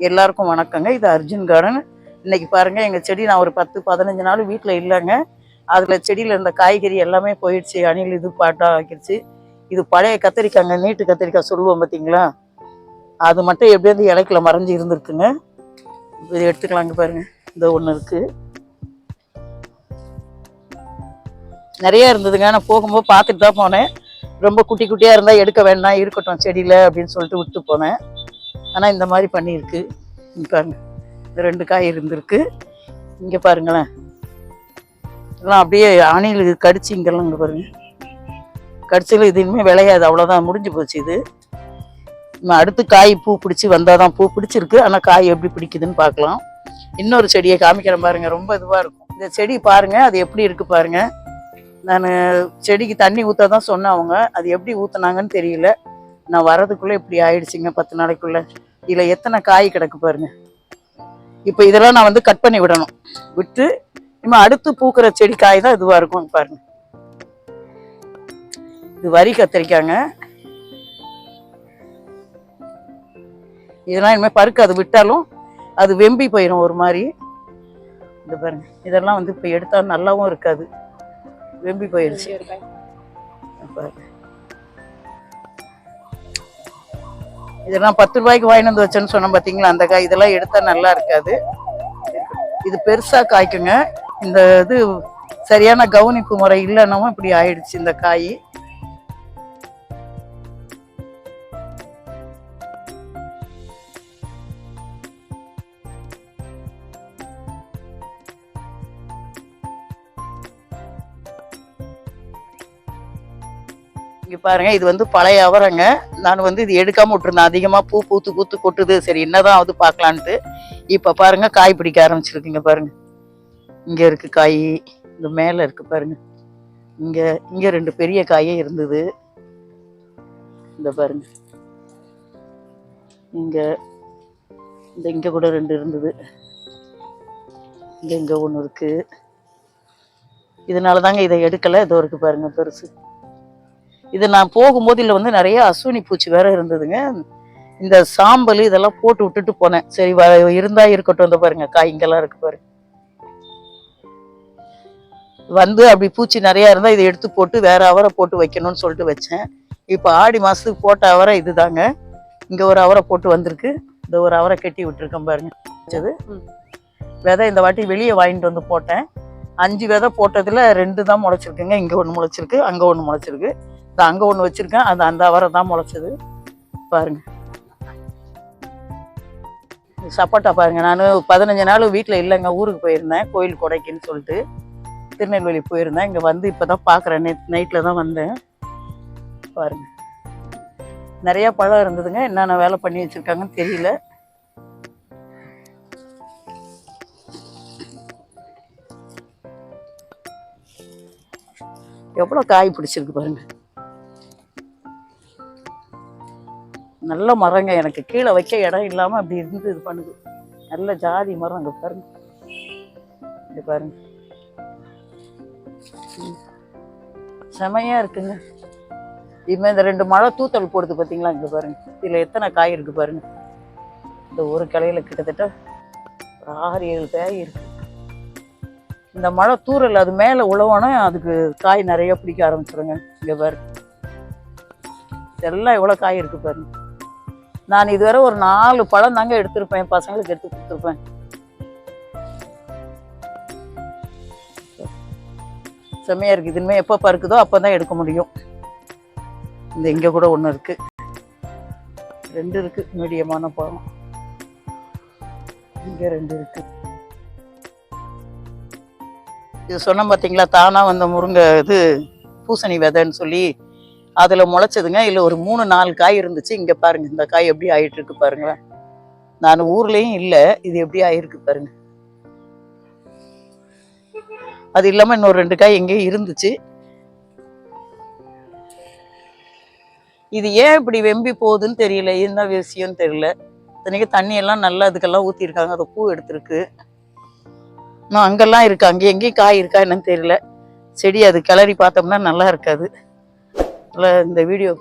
எல்லாருக்கும் வணக்கங்க. இது அர்ஜுன் கார்டன். இன்னைக்கு பாருங்க எங்கள் செடி நான் ஒரு பத்து பதினஞ்சு நாள் வீட்டில் இல்லைங்க. அதில் செடியில் இருந்த காய்கறி எல்லாமே போயிடுச்சு அணில் இது பாட்டாக ஆக்கிடுச்சு. இது பழைய கத்திரிக்காய்ங்க நீட்டு கத்திரிக்காய் சொல்லுவோம் பார்த்தீங்களா அது மட்டும் எப்படியாவது இலைக்குள்ள மறைஞ்சு இருந்திருக்குங்க. இது எடுத்துக்கலாங்க பாருங்க. இந்த ஒன்று இருக்கு. நிறையா இருந்ததுங்க. நான் போகும்போது பார்த்துட்டு தான் போனேன். ரொம்ப குட்டி குட்டியாக இருந்தால் எடுக்க வேண்டாம் இருக்கட்டும் செடியில் அப்படின்னு சொல்லிட்டு விட்டு போனேன். ஆனால் இந்த மாதிரி பண்ணியிருக்கு. பாருங்க. இந்த ரெண்டு காய் இருந்திருக்கு. இங்கே பாருங்களேன். எல்லாம் அப்படியே அணில் கடிச்சு இங்கெல்லாம் இங்கே பாருங்க. கடிச்சதில் இது இனிமேல் விளையாது. அவ்வளோதான் முடிஞ்சு போச்சு இது. அடுத்து காய் பூ பிடிச்சி வந்தால் தான் பூ பிடிச்சிருக்கு. ஆனால் காய் எப்படி பிடிக்குதுன்னு பார்க்கலாம். இன்னொரு செடியை காமிக்கிறேன் பாருங்கள் ரொம்ப இதுவாக இருக்கும். இந்த செடி பாருங்கள் அது எப்படி இருக்குது பாருங்கள் நான் செடிக்கு தண்ணி ஊற்ற தான் சொன்னேன் அவங்க. அது எப்படி ஊற்றுனாங்கன்னு தெரியல. நான் வரதுக்குள்ளே இப்படி ஆயிடுச்சுங்க பத்து நாளைக்குள்ளே. இதில் எத்தனை காய் கிடக்கு பாருங்க. இப்போ இதெல்லாம் நான் வந்து கட் பண்ணி விடணும். விட்டு இனிமே அடுத்து பூக்கிற செடி காய் தான் இதுவாக இருக்கும் பாருங்க. இது வரி கத்திரிக்காங்க. இதெல்லாம் இனிமேல் பருக்கு அது விட்டாலும் அது வெம்பி போயிடும் ஒரு மாதிரி. இந்த பாருங்க இதெல்லாம் வந்து இப்போ எடுத்தா நல்லாவும் இருக்காது. வெம்பி போயிடுச்சு பாருங்க. இதெல்லாம் பத்து ரூபாய்க்கு வாங்கிட்டு வந்து வச்சேன்னு சொன்னேன் பார்த்தீங்களா அந்த காய் இதெல்லாம் எடுத்தா நல்லா இருக்காது. இது பெருசாக காய்க்குங்க. இந்த இது சரியான கவனிப்பு முறை இல்லைன்னவும் இப்படி ஆயிடுச்சு இந்த காய். இங்கே பாருங்க இது வந்து பழைய அவரங்க. நான் வந்து இது எடுக்காம விட்டுருந்தேன். அதிகமாக பூ பூத்து பூத்து கொட்டுது. சரி என்னதான் அது பார்க்கலான்ட்டு. இப்போ பாருங்க காய் பிடிக்க ஆரம்பிச்சிருக்குங்க பாருங்க. இங்கே இருக்கு காய். இந்த மேலே இருக்கு பாருங்க. இங்கே இங்கே ரெண்டு பெரிய காயே இருந்தது. இந்த பாருங்க. இங்கே இந்த இங்கே கூட ரெண்டு இருந்தது. இங்கே இங்கே ஒன்று இருக்குது இதனால தாங்க இதை எடுக்கலை. இதோ இருக்குது பாருங்கள் பெருசு. இது நான் போகும்போது இதில் வந்து நிறைய அஸ்வினி பூச்சி வேற இருந்ததுங்க. இந்த சாம்பல் இதெல்லாம் போட்டு விட்டுட்டு போனேன். சரி வ- இருந்தா இருக்கட்டும். இந்த பாருங்க காய் இங்கெல்லாம் இருக்கு பாருங்க வந்து அப்படி பூச்சி நிறைய இருந்தா இதை எடுத்து போட்டு வேற அவரை போட்டு வைக்கணும்னு சொல்லிட்டு வச்சேன். இப்போ ஆடி மாசத்துக்கு போட்ட அவரை இதுதாங்க. இங்க ஒரு அவரை போட்டு வந்திருக்கு. இந்த ஒரு அவரை கட்டி விட்டுருக்கேன் பாருங்க. வச்சது விதை இந்த வாட்டி வெளியே வாங்கிட்டு வந்து போட்டேன். அஞ்சு விதை போட்டதுல ரெண்டு தான் முளைச்சிருக்குங்க. இங்க ஒன்று முளைச்சிருக்கு அங்க ஒன்று முளைச்சிருக்கு. இந்த அங்கே ஒன்று வச்சுருக்கேன். அது அந்த அவரை தான் முளைச்சது. பாருங்க. சப்போட்டா பாருங்கள் நான் பதினஞ்சு நாள் வீட்டில் இல்லைங்க. ஊருக்கு போயிருந்தேன். கோயில் கொடைக்குன்னு சொல்லிட்டு திருநெல்வேலி போயிருந்தேன். இங்கே வந்து இப்போ தான் பார்க்குறேன் நேற்று நைட்டில் தான் வந்தேன். பாருங்கள் நிறையா பழம் இருந்ததுங்க. என்னென்ன வேலை பண்ணி வச்சுருக்காங்கன்னு தெரியல. எவ்வளோ காய் பிடிச்சிருக்கு பாருங்கள் நல்ல மரங்க எனக்கு கீழே வைக்க இடம் இல்லாமல் அப்படி இருந்து இது பண்ணுது. நல்ல ஜாதி மரம் அங்கே பாருங்க. இங்கே பாருங்க. செமையாக இருக்குங்க. இனிமே இந்த ரெண்டு மழை தூத்தல் போடுது பார்த்தீங்களா இங்கே பாருங்க. இதில் எத்தனை காய் இருக்கு பாருங்க. இந்த ஒரு கிளையில கிட்டத்தட்ட ஆறு ஏழு காய் இருக்கு. இந்த மழை தூறல் அது மேலே உழவோனா அதுக்கு காய் நிறைய பிடிக்க ஆரம்பிச்சிருங்க. இங்கே பாரு இதெல்லாம் எவ்வளோ காய் இருக்கு பாருங்க. நான் இதுவரை ஒரு நாலு பழம் தாங்க எடுத்திருப்பேன். பசங்களுக்கு எடுத்து கொடுத்துருப்பேன். செம்மையா இருக்கு. இதுமே எப்போ பருக்குதோ அப்போ தான் எடுக்க முடியும். இந்த இங்கே கூட ஒன்று இருக்கு. ரெண்டு இருக்கு. மீடியமான பழம். இங்கே ரெண்டு இருக்கு. இது சொன்னேன் பார்த்தீங்களா தானா வந்த முருங்கை இது பூசணி விதைன்னு சொல்லி அதில் முளைச்சதுங்க. இல்லை ஒரு மூணு நாலு காய் இருந்துச்சு. இங்கே பாருங்க இந்த காய் எப்படி ஆகிட்டு இருக்கு பாருங்களேன். நான் ஊர்லேயும் இல்லை இது எப்படி ஆகிருக்கு பாருங்க. அது இல்லாமல் இன்னொரு ரெண்டு காய் எங்கேயும் இருந்துச்சு. இது ஏன் இப்படி வெம்பி போகுதுன்னு தெரியல என்ன விஷயம்னு தெரியல. இத்தனைக்கு தண்ணியெல்லாம் நல்லா அதுக்கெல்லாம் ஊற்றிருக்காங்க அதை பூ எடுத்திருக்கு. இன்னும் அங்கெல்லாம் இருக்கு? அங்கே எங்கேயும் காய் இருக்கா என்னன்னு தெரியல. செடி அது கிளறி பார்த்தோம்னா நல்லா இருக்காது. இந்த வீடியோ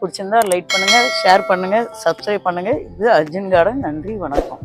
பிடிச்சிருந்தா லைக் பண்ணுங்கள் ஷேர் பண்ணுங்கள் சப்ஸ்கிரைப் பண்ணுங்கள் இது அர்ஜுன் கார்டன். நன்றி வணக்கம்.